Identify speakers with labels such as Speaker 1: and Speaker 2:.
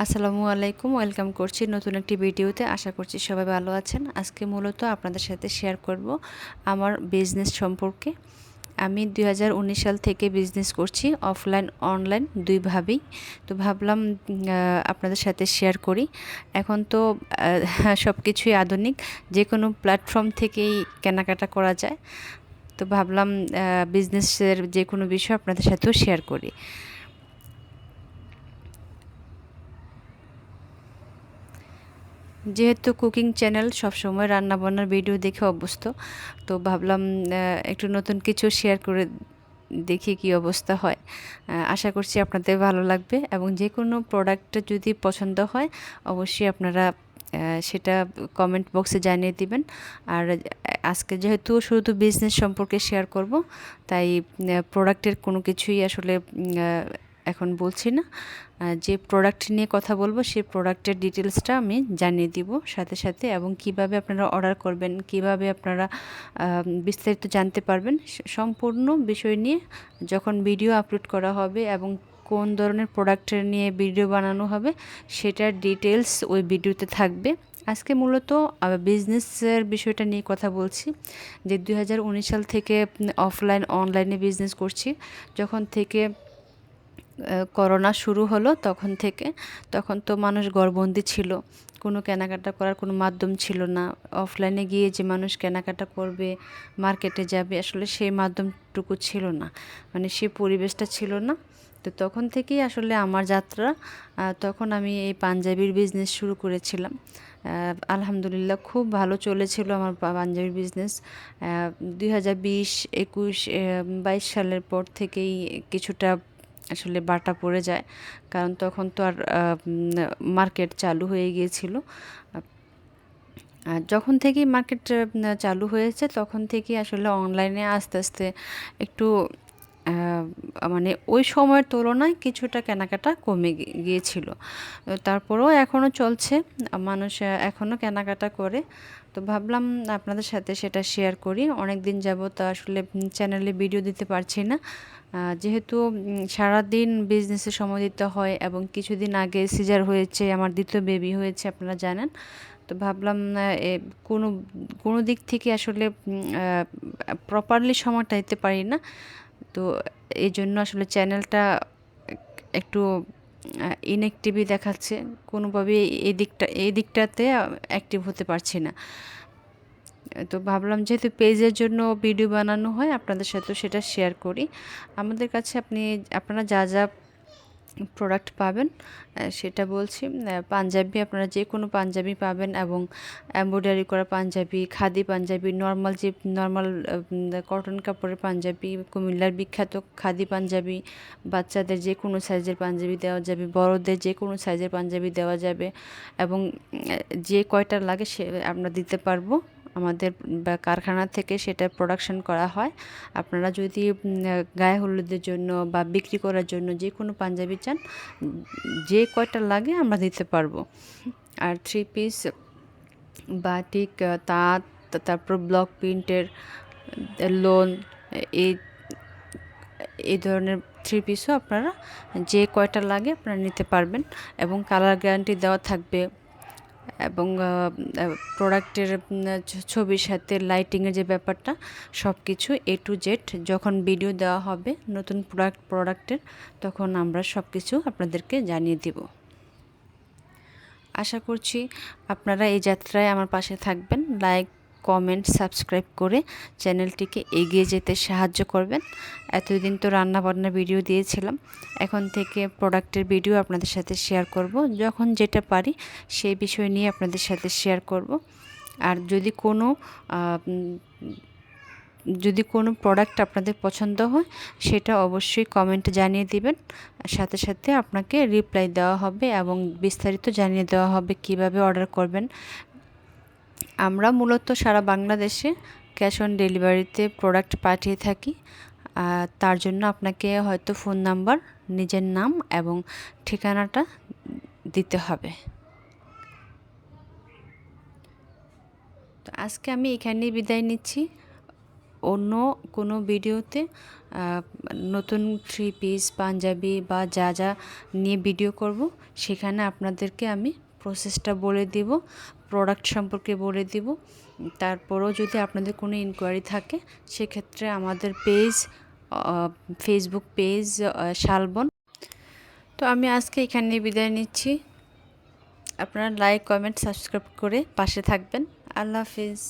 Speaker 1: আসসালামু আলাইকুম, ওয়েলকাম করছি নতুন একটি ভিডিওতে। আশা করছি সবাই ভালো আছেন। আজকে মূলত আপনাদের সাথে শেয়ার করব আমার বিজনেস সম্পর্কে। আমি দু হাজার উনিশ সাল থেকে বিজনেস করছি অফলাইন, অনলাইন দুইভাবেই। তো ভাবলাম আপনাদের সাথে শেয়ার করি। এখন তো সব কিছুই আধুনিক। যে কোনো প্ল্যাটফর্ম থেকেই কেনাকাটা করা যায়। তো ভাবলাম বিজনেসের যে কোনো বিষয় আপনাদের সাথেও শেয়ার করি। যেহেতু কুকিং চ্যানেল, সবসময় রান্নাবান্নার ভিডিও দেখে অভ্যস্ত, তো ভাবলাম একটু নতুন কিছু শেয়ার করে দেখি কি অবস্থা হয়। আশা করছি আপনাদের ভালো লাগবে এবং যে কোনো প্রোডাক্ট যদি পছন্দ হয়, অবশ্যই আপনারা সেটা কমেন্ট বক্সে জানিয়ে দিবেন। আর আজকে যেহেতু শুধু বিজনেস সম্পর্কে শেয়ার করব, তাই প্রোডাক্টের কোনো কিছুই আসলে এখন বলছি না যে প্রোডাক্ট নিয়ে কথা বলব সেই প্রোডাক্টের ডিটেলসটা আমি জানিয়ে দিব। সাথে সাথে এবং কীভাবে আপনারা অর্ডার করবেন, কীভাবে আপনারা বিস্তারিত জানতে পারবেন সম্পূর্ণ বিষয় নিয়ে যখন ভিডিও আপলোড করা হবে এবং কোন ধরনের প্রোডাক্ট নিয়ে ভিডিও বানানো হবে, সেটার ডিটেলস ওই ভিডিওতে থাকবে। আজকে মূলত বিজনেসের বিষয়টা নিয়ে কথা বলছি, যে দু হাজার উনিশ সাল থেকে অফলাইন অনলাইনে বিজনেস করছি। যখন থেকে করোনা শুরু হলো তখন থেকে। তখন তো মানুষ গড়বন্দি ছিল। কোনো কেনাকাটা করার কোনো মাধ্যম ছিল না। অফলাইনে গিয়ে যে মানুষ কেনাকাটা করবে মার্কেটে যাবে, আসলে সেই মাধ্যমটুকু ছিল না। মানে সেই পরিবেশটা ছিল না। তো তখন থেকেই আসলে আমার যাত্রা তখন আমি এই পাঞ্জাবির বিজনেস শুরু করেছিলাম। আলহামদুলিল্লাহ খুব ভালো চলেছিল আমার পাঞ্জাবির বিজনেস দুই হাজার বিশ, একুশ বাইশ সালের পর থেকেই কিছুটা আসলে বাটা পড়ে যায়। কারণ তখন তো আর মার্কেট চালু হয়ে গিয়েছিল। যখন থেকেই মার্কেট চালু হয়েছে, তখন থেকেই আসলে অনলাইনে আস্তে আস্তে একটু মানে ওই সময়ের তুলনায় কিছুটা কেনাকাটা কমে গিয়েছিল। তারপরেও এখনও চলছে, মানুষ এখনও কেনাকাটা করে। তো ভাবলাম আপনাদের সাথে সেটা শেয়ার করি। অনেক দিন যাব যাবত আসলে চ্যানেলে ভিডিও দিতে পারছি না। যেহেতু সারাদিন বিজনেসে সময় দিতে হয় এবং কিছুদিন আগে সিজার হয়েছে, আমার দ্বিতীয় বেবি হয়েছে, আপনারা জানেন। তো ভাবলাম কোনো কোনো দিক থেকে আসলে প্রপারলি সময়টা দিতে পারি না। তো এই জন্য আসলে চ্যানেলটা একটু ইনঅ্যাক্টিভই দেখাচ্ছে। কোনোভাবেই এদিকটা দিকটা, এই দিকটাতে অ্যাক্টিভ হতে পারছি না। তো ভাবলাম যেহেতু পেজের জন্য ভিডিও বানানো হয়, আপনাদের সাথেও সেটা শেয়ার করি। আমাদের কাছে আপনি, আপনারা যা যা প্রোডাক্ট পাবেন। সেটা বলছি পাঞ্জাবি আপনারা যে কোনো পাঞ্জাবি পাবেন এবং এমব্রয়ডারি করা পাঞ্জাবি, খাদি পাঞ্জাবি নর্মাল যে নর্মাল কটন কাপড়ের পাঞ্জাবি, কুমিল্লার বিখ্যাত খাদি পাঞ্জাবি, বাচ্চাদের যে কোনো সাইজের পাঞ্জাবি দেওয়া যাবে, বড়দের যে কোনো সাইজের পাঞ্জাবি দেওয়া যাবে এবং যে কয়টা লাগে সে আমরা দিতে পারব। আমাদের কারখানা থেকে সেটা প্রোডাকশন করা হয়। আপনারা যদি গায়ে হলুদের জন্য বা বিক্রি করার জন্য যে কোনো পাঞ্জাবি চান, যে কয়টা লাগে আমরা দিতে পারব। আর থ্রি পিস বাটিক তাঁত, তারপর ব্লক প্রিন্টের লোন এই এই ধরনের থ্রি পিসও আপনারা যে কয়টা লাগে আপনারা নিতে পারবেন। এবং কালার গ্যারান্টি দেওয়া থাকবে। এবং প্রোডাক্টের ছবির সাথে লাইটিংয়ের যে ব্যাপারটা সব কিছু এ টু জেড যখন ভিডিও দেওয়া হবে নতুন প্রোডাক্ট প্রোডাক্টের তখন আমরা সব কিছু আপনাদেরকে জানিয়ে দেব। আশা করছি আপনারা এই যাত্রায় আমার পাশে থাকবেন। লাইক কমেন্ট সাবস্ক্রাইব করে চ্যানেলটিকে এগিয়ে যেতে সাহায্য করবেন। এতদিন তো রান্না বান্নার ভিডিও দিয়েছিলাম। এখন থেকে প্রোডাক্টের ভিডিও আপনাদের সাথে শেয়ার করব। যখন যেটা পারি সেই বিষয় নিয়ে আপনাদের সাথে শেয়ার করব। আর যদি কোনো যদি কোনো প্রোডাক্ট আপনাদের পছন্দ হয়, সেটা অবশ্যই কমেন্টে জানিয়ে দিবেন। সাথে সাথে আপনাকে রিপ্লাই দেওয়া হবে এবং বিস্তারিত জানিয়ে দেওয়া হবে কীভাবে অর্ডার করবেন। আমরা মূলত সারা বাংলাদেশে ক্যাশ অন ডেলিভারিতে প্রোডাক্ট পাঠিয়ে থাকি। তার জন্য আপনাকে হয়তো ফোন নাম্বার, নিজের নাম এবং ঠিকানাটা দিতে হবে। তো আজকে আমি এখানেই বিদায় নিচ্ছি। অন্য কোনো ভিডিওতে নতুন থ্রি পিস, পাঞ্জাবি বা যা যা নিয়ে ভিডিও করব, সেখানে আপনাদেরকে আমি প্রসেসটা বলে দিব প্রোডাক্ট সম্পর্কে বলে দিব। তারপরেও যদি আপনাদের কোনো ইনকোয়ারি থাকে, সেক্ষেত্রে আমাদের পেজ ফেসবুক পেজ শালবন। তো আমি আজকে এখানে বিদায় নিচ্ছি। আপনারা লাইক কমেন্ট সাবস্ক্রাইব করে পাশে থাকবেন। আল্লাহ হাফিজ।